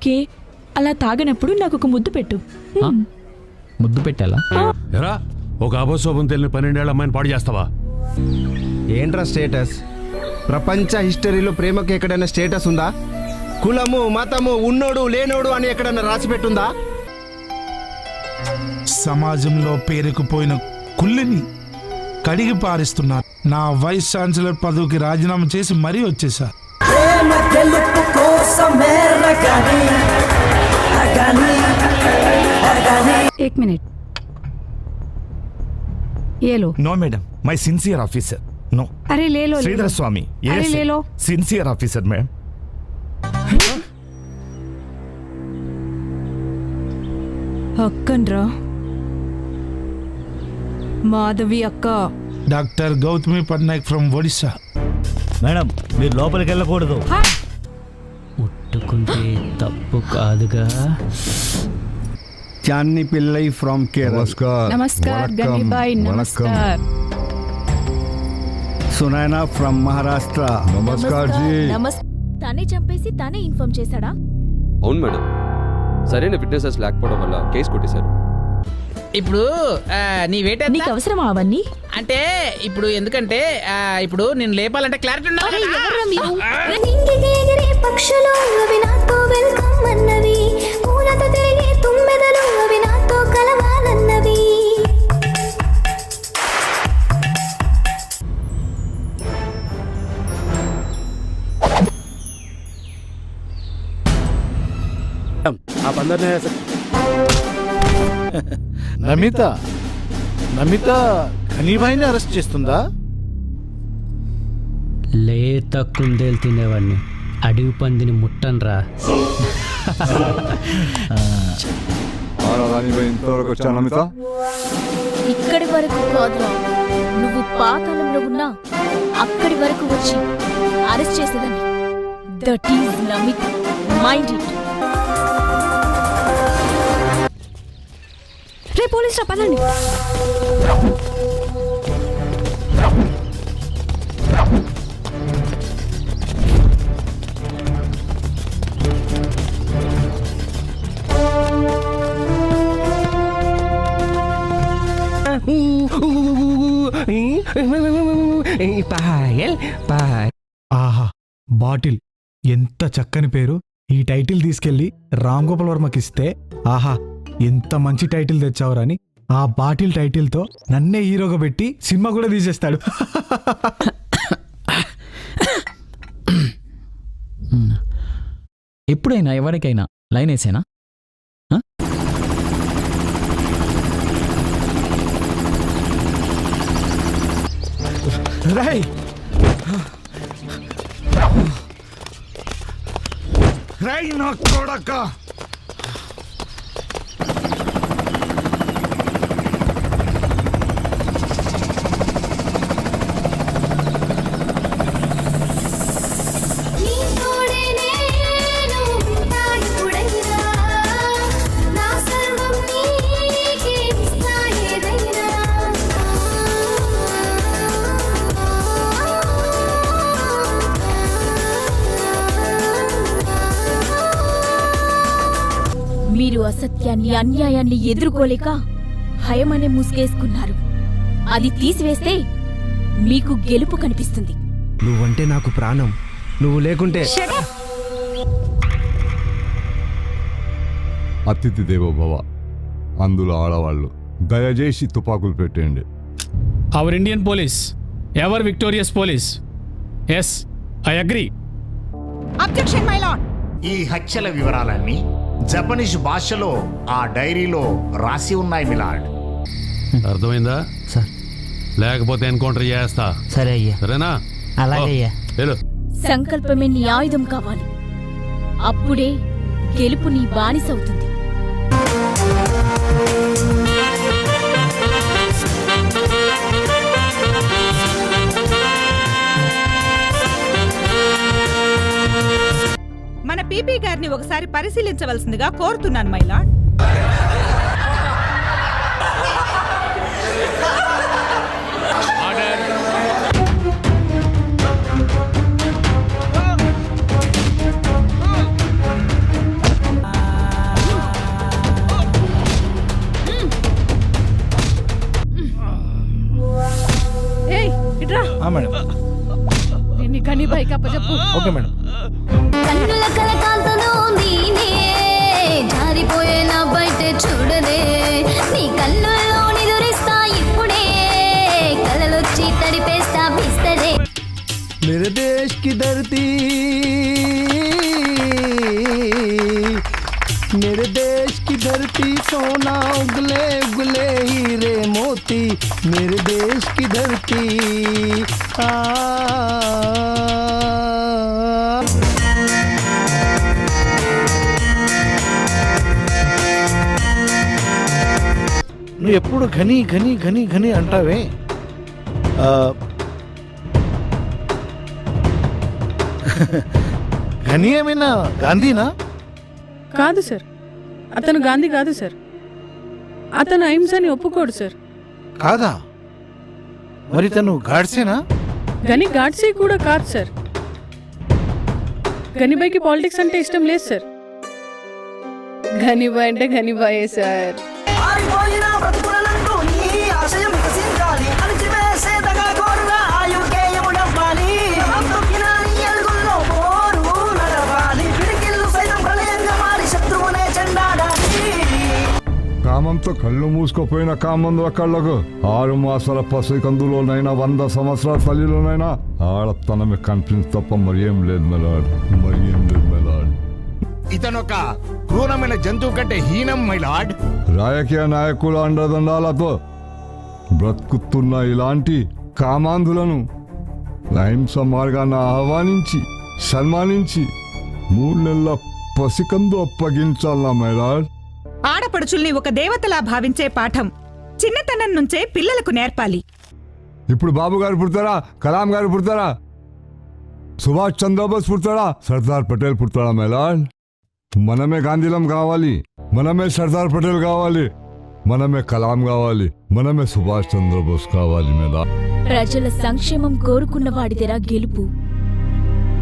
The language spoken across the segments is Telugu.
ఓకే. అలా తాగనప్పుడు నాకు ఒక ముద్దు పెట్టు? ముద్దు పెట్టాలా? ఎరా ఒక అబోశోభం తెలియని పన్నెండేళ్ళ అమ్మాయిని పాడు చేస్తావా? ఏంట్రా స్టేటస్? ప్రపంచ హిస్టరీలో ప్రేమకి ఎక్కడైనా స్టేటస్ ఉందా? కులము మతము ఉన్నోడు లేనోడు అని ఎక్కడైనా రాసి పెట్టుందా? సమాజంలో పేరుకుపోయిన కుళ్ళిని కడిగి పారిస్తున్నారు. నా వైస్ ఛాన్సలర్ పదవికి రాజీనామా చేసి మరీ వచ్చేసా. ప్రేమ గెలుపు కోసమే రగని రగని రగని एक मिनट ये लो no madam my sincere officer no अरे ले लो ले శ్రీధర लो। స్వామి अरे ले लो సిన్సియర్ ఆఫీసర్ మేడం అక్కన్రా మాధవి అక్క doctor Gautami Patnaik from Odisha madam మీరు లోపలికి వెళ్ళకూడదు. ఉట్టుకుంటే తప్పు కాదుగా. చాన్ని పిల్లై ఫ్రమ్ కేరళ. నమస్కార్. సునైనా ఫ్రమ్ మహారాష్ట్ర. నమస్కార్ జీ తనే చంపేసి తనే ఇన్ఫార్మ్ చేశాడా? అవును మేడం. సరైన విట్నెసెస్ లేకపోవడం వల్ల కేసు కొట్టేశారు. ఇప్పుడు ఆ, నీ ఎంత? నీకు అవసరమా అవన్నీ? అంటే ఇప్పుడు ఎందుకంటే ఆ, ఇప్పుడు నేను లేపాలంటే క్లారిటీ ఉండాలి కదా? పక్షులు నమిత. నమిత ఖనీభాయిని అరెస్ట్ చేస్తుందా? లేత కుందేలు తినేవాడిని. అడవి పందిని ముట్టన్రా. ఇంతవరకు వచ్చా నమిత? ఇక్కడి వరకు కాదురా. నువ్వు పాతాళంలో ఉన్నా అక్కడి వరకు వచ్చి అరెస్ట్ చేసేదాన్ని. That is Namit. Mind it. Ray police రా పదండి. ఆహా బాటిల్. ఎంత చక్కని పేరు. ఈ టైటిల్ తీసుకెళ్ళి రామ్ గోపాల్ వర్మకి ఇస్తే ఆహా ఎంత మంచి టైటిల్ తెచ్చావురని ఆ బాటిల్ టైటిల్తో నన్నే హీరోగా పెట్టి సినిమా కూడా తీసేస్తాడు. ఎప్పుడైనా ఎవరికైనా లైన్ వేసేనా? రై రై నా కొడక! మీరు అసత్యాన్ని అన్యాయాన్ని ఎదుర్కోలేక భయమనే ముసుగేసుకున్నారు అది తీసివేస్తే మీకు గెలుపు కనిపిస్తుంది. నువ్వంటే నాకు ప్రాణం. నువ్వు లేకుంటే అతిథి దేవో భవ అందులో ఆడవాళ్ళు దయచేసి తుపాకులు పెట్టేయండి. Our Indian police ever victorious police yes I agree objection my lord ఈ హత్యల వివరాలన్నీ జపనీస్ భాషలో ఆ డైరీలో రాసి ఉన్నాయి మిలాడ్ అర్థమైందా? సార్. లేకపోతే ఎన్కౌంటర్ చేస్తా. సరే అయ్యా. సరేనా? అలాగే అయ్యా. వెళ్ళు. సంకల్పమే నీ ఆయుధం కావాలి. అప్పుడే గెలుపు నీ బానిసవుతుంది వారిని ఒకసారి పరిశీలించవలసిందిగా కోరుతున్నాను మైలా మేడం. కానీ బైక్ అప్పచెప్పు ఓకే మేడం. బయట చూడదే నీ కళ్ళల్లో నిదురిస్తా ఇప్పుడే కలలొచ్చి తడిపేస్తా బిస్తరే मेरे देश की धरती मेरे देश की धरती सोना उगले उगले हीरे मोती मेरे देश की धरती आ నువ్వు ఎప్పుడు ఘని ఘని ఘని ఘని అంటావే? ఘని ఏమైనా గాంధీనా? కాదు సార్. అతను గాంధీ కాదు సార్. అతను అహింసని ఒప్పుకోడు సార్. కాదా? మరి తను గాడ్సేనా? గని గాడ్సే కూడా కాదు సార్. గనిబాయ్కి పాలిటిక్స్ అంటే ఇష్టం లేదు సార్. గనిబాయ్ అంటే గనిబాయే సార్. కామంతో కళ్ళు మూసుకుపోయిన కామందుల కళ్ళకు ఆరు మాసాల పసికందులోనైనా వంద సంవత్సరాల తల్లిలోనైనా ఆడతనమే కనిపించి తప్ప మరి ఏం లేదు మెలాడ్ మరి ఏం లేదు మెలాడ్ ఇతనొక క్రూరమైన జంతువు కంటే హీనం మై లార్డ్ రాజకీయ నాయకుల అండదండాలతో బ్రతుకుతున్న ఇలాంటి కామాంధులను అహింస మార్గాన్ని ఆహ్వానించి సన్మానించి మూడు నెలల పసికందు అప్పగించాలా మేలాడ్ ఆడపడుచుల్ని ఒక దేవతలా భావించే పాఠం చిన్నతనం నుంచే పిల్లలకు నేర్పాలి. ఇప్పుడు బాబు గారు పుడతారా? కలాం గారు పుడతారా? సుభాష్ చంద్రబోస్ పుడతాడా? సర్దార్ పటేల్ పుడతాడా మేలాడ్ మనమే గాంధీలం కావాలి. మనమే సర్దార్ పటేల్ కావాలి. మనమే కలాం కావాలి. మనమే సుభాష్ చంద్రబోస్ కావాలి మేలా ప్రజల సంక్షేమం కోరుకున్న వాడిదెరా గెలుపు.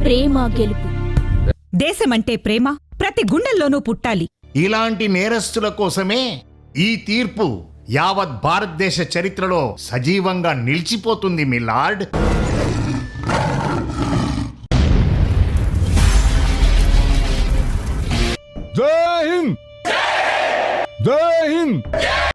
ప్రేమ గెలుపు. దేశమంటే ప్రేమ ప్రతి గుండెల్లోనూ పుట్టాలి. ఇలాంటి నేరస్తుల కోసమే ఈ తీర్పు యావత్ భారతదేశ చరిత్రలో సజీవంగా నిలిచిపోతుంది మీ లార్డ్. జై హింద్! జై హింద్!